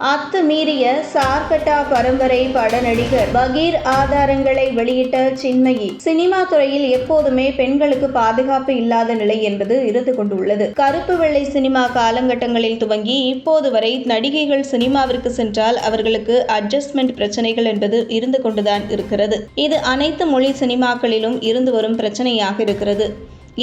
அத்துமீறிய சார்கட்டா பரம்பரை பட நடிகர் பகீர் ஆதாரங்களை வெளியிட்ட சின்மயி சினிமா துறையில் எப்போதுமே பெண்களுக்கு பாதுகாப்பு இல்லாத நிலை என்பது இருந்து கொண்டுள்ளது. கருப்பு வெள்ளை சினிமா காலகட்டங்களில் துவங்கி இப்போது வரை நடிகைகள் சினிமாவிற்கு சென்றால் அவர்களுக்கு அட்ஜஸ்ட்மெண்ட் பிரச்சனைகள் என்பது இருந்து கொண்டுதான் இருக்கிறது. இது அனைத்து மொழி சினிமாக்களிலும் இருந்து வரும் பிரச்சனையாக இருக்கிறது.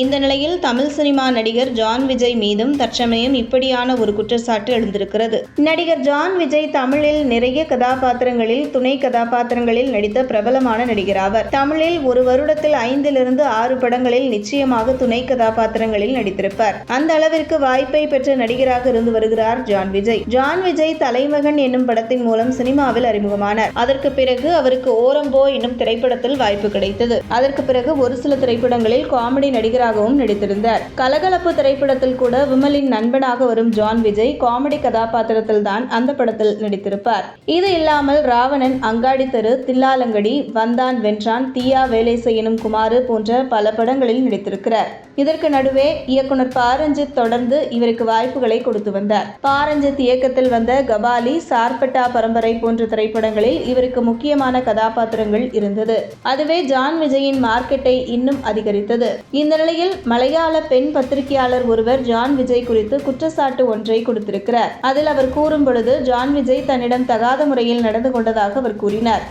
இந்த நிலையில் தமிழ் சினிமா நடிகர் ஜான் விஜய் மீதும் தற்சமயம் இப்படியான ஒரு குற்றச்சாட்டு எழுந்திருக்கிறது. நடிகர் ஜான் விஜய் தமிழில் நிறைய கதாபாத்திரங்களில் துணை கதாபாத்திரங்களில் நடித்த பிரபலமான நடிகர் ஆவர். தமிழில் ஒரு வருடத்தில் ஐந்திலிருந்து ஆறு படங்களில் நிச்சயமாக துணை கதாபாத்திரங்களில் நடித்திருப்பார். அந்த அளவிற்கு வாய்ப்பை பெற்ற நடிகராக இருந்து வருகிறார் ஜான் விஜய். ஜான் விஜய் தலைமகன் என்னும் படத்தின் மூலம் சினிமாவில் அறிமுகமானார். அதற்கு பிறகு அவருக்கு ஓரம்போ என்னும் திரைப்படத்தில் வாய்ப்பு கிடைத்தது. அதற்கு பிறகு ஒரு சில திரைப்படங்களில் காமெடி நடிகராகவும் நடித்திருந்தார். கலகலப்பு திரைப்படத்தில் கூட விமலின் நண்பனாக வரும் ஜான் விஜய் காமெடி கதாபாத்திரத்தில் தான் அந்த படத்தில் நடித்திருப்பார். இது இல்லாமல் ராவணன் அங்காடி தெரு தில்லாலங்கடி வந்தான் வென்றான் தீயா வேலை செய்யணும் குமாரு போன்ற பல படங்களில் நடித்திருக்கிறார். இதற்கு நடுவே இயக்குனர் பாரஞ்சித் தொடர்ந்து இவருக்கு வாய்ப்புகளை கொடுத்து வந்தார். பாரஞ்சித் இயக்கத்தில் வந்த கபாலி சார்பட்டா பரம்பரை போன்ற திரைப்படங்களில் இவருக்கு முக்கியமான கதாபாத்திரங்கள் இருந்தது. அதுவே ஜான் விஜயின் மார்க்கெட்டை இன்னும் அதிகரித்தது. இந்த இந்நிலையில் மலையாள பெண் பத்திரிகையாளர் ஒருவர் ஜான் விஜய் குறித்து குற்றச்சாட்டு ஒன்றை கொடுத்திருக்கிறார். அதில் அவர் கூறும் பொழுது ஜான் விஜய் தன்னிடம் தகாத முறையில் நடந்து கொண்டதாக அவர் கூறினார்.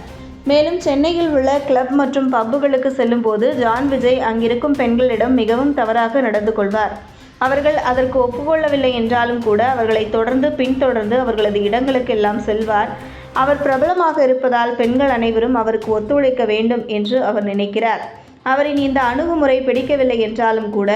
மேலும் சென்னையில் உள்ள கிளப் மற்றும் பப்புகளுக்கு செல்லும்போது ஜான் விஜய் அங்கிருக்கும் பெண்களிடம் மிகவும் தவறாக நடந்து கொள்வார். அவர்கள் அதற்கு ஒப்புக்கொள்ளவில்லை என்றாலும் கூட அவர்களை தொடர்ந்து பின்தொடர்ந்து அவர்களது இடங்களுக்கெல்லாம் செல்வார். அவர் பிரபலமாக இருப்பதால் பெண்கள் அனைவரும் அவருக்கு ஒத்துழைக்க வேண்டும் என்று அவர் நினைக்கிறார். அவரின் இந்த அணுகுமுறை பிடிக்கவில்லை என்றாலும் கூட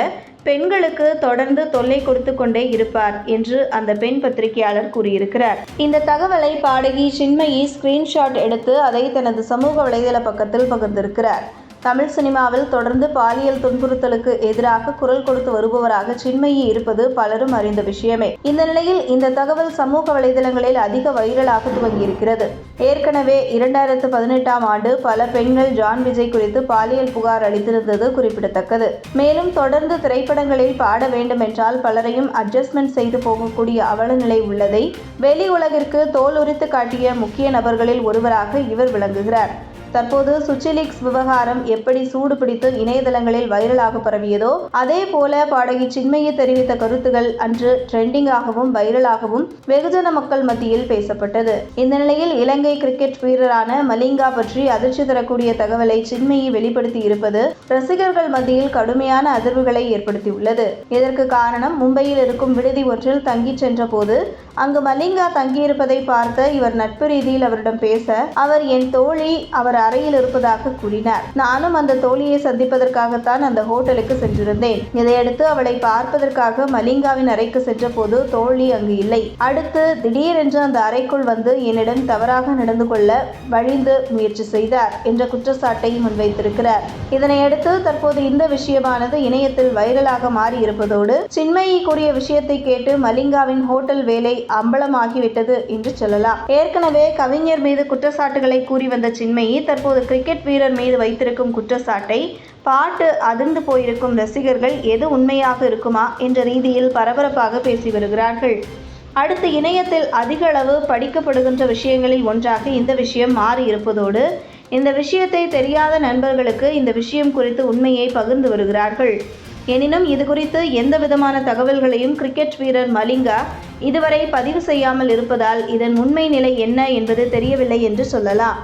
பெண்களுக்கு தொடர்ந்து தொல்லை கொடுத்து கொண்டே இருப்பார் என்று அந்த பெண் பத்திரிகையாளர் கூறியிருக்கிறார். இந்த தகவலை பாடகி சின்மயி ஸ்கிரீன்ஷாட் எடுத்து அதை தனது சமூக வலைதள பக்கத்தில் பகிர்ந்திருக்கிறார். தமிழ் சினிமாவில் தொடர்ந்து பாலியல் துன்புறுத்தலுக்கு எதிராக குரல் கொடுத்து வருபவராக சின்மயி இருப்பது பலரும் அறிந்த விஷயமே. இந்த நிலையில் இந்த தகவல் சமூக வலைதளங்களில் அதிக வைரலாக துவங்கியிருக்கிறது. ஏற்கனவே இரண்டாயிரத்து பதினெட்டாம் ஆண்டு பல பெண்கள் ஜான் விஜய் குறித்து பாலியல் புகார் அளித்திருந்தது குறிப்பிடத்தக்கது. மேலும் தொடர்ந்து திரைப்படங்களில் பாட வேண்டுமென்றால் பலரையும் அட்ஜஸ்ட்மெண்ட் செய்து போகக்கூடிய அவலநிலை உள்ளதை வெளி உலகிற்கு தோல் உரித்து காட்டிய முக்கிய நபர்களில் ஒருவராக இவர் விளங்குகிறார். தற்போது சுச்சிலீக்ஸ் விவகாரம் எப்படி சூடு பிடித்து இணையதளங்களில் வைரலாக பரவியதோ அதே போல பாடகி சின்மயி தெரிவித்த கருத்துகள் அன்று ட்ரெண்டிங்காகவும் வைரலாகவும் வெகுஜன மக்கள் மத்தியில் பேசப்பட்டது. இந்த நிலையில் இலங்கை கிரிக்கெட் வீரரான மலிங்கா பற்றி அதிர்ச்சி தரக்கூடிய தகவலை சின்மயி வெளிப்படுத்தி இருப்பது ரசிகர்கள் மத்தியில் கடுமையான அதிர்வுகளை ஏற்படுத்தியுள்ளது. இதற்கு காரணம் மும்பையில் இருக்கும் விடுதி ஒன்றில் தங்கிச் சென்ற போது அங்கு மலிங்கா தங்கியிருப்பதை பார்த்த இவர் நட்பு ரீதியில் அவரிடம் பேச அவர் என் தோழி அவர் அறையில் இருப்பதாக கூறினார். நானும் அந்த தோழியை சந்திப்பதற்காகத்தான் அந்த ஹோட்டலுக்கு சென்றிருந்தேன். இதையடுத்து அவளை பார்ப்பதற்காக மலிங்காவின் அறைக்கு சென்றபோது தோழி அங்கு இல்லை. அடுத்து திடீரென்று அந்த அறைக்குள் வந்து என்னிடம் தவறாக நடந்து கொள்ள வழிந்து முயற்சி செய்தார் என்ற குற்றச்சாட்டை முன்வைத்திருக்கிறார். இதனையடுத்து தற்போது இந்த விஷயமானது இணையத்தில் வைரலாக மாறி இருப்பதோடு சின்மயி கூறிய விஷயத்தை கேட்டு மலிங்காவின் ஹோட்டல் வேலை அம்பலமாகிவிட்டது என்று சொல்லலாம். ஏற்கனவே கவிஞர் மீது குற்றச்சாட்டுகளை கூறி வந்த சின்மயி தற்போது கிரிக்கெட் வீரர் மீது வைத்திருக்கும் குற்றச்சாட்டை பாட்டு அதிர்ந்து போயிருக்கும் ரசிகர்கள் எது உண்மையாக இருக்குமா என்ற ரீதியில் பரபரப்பாக பேசி வருகிறார்கள். அடுத்து இணையத்தில் அதிக அளவு படிக்கப்படுகின்ற விஷயங்களில் ஒன்றாக இந்த விஷயம் மாறி இருப்பதோடு இந்த விஷயத்தை தெரியாத நண்பர்களுக்கு இந்த விஷயம் குறித்து உண்மையை பகிர்ந்து வருகிறார்கள். எனினும் இது குறித்து எந்த விதமான தகவல்களையும் கிரிக்கெட் வீரர் மலிங்கா இதுவரை பதிவு செய்யாமல் இருப்பதால் இதன் உண்மை நிலை என்ன என்பது தெரியவில்லை என்று சொல்லலாம்.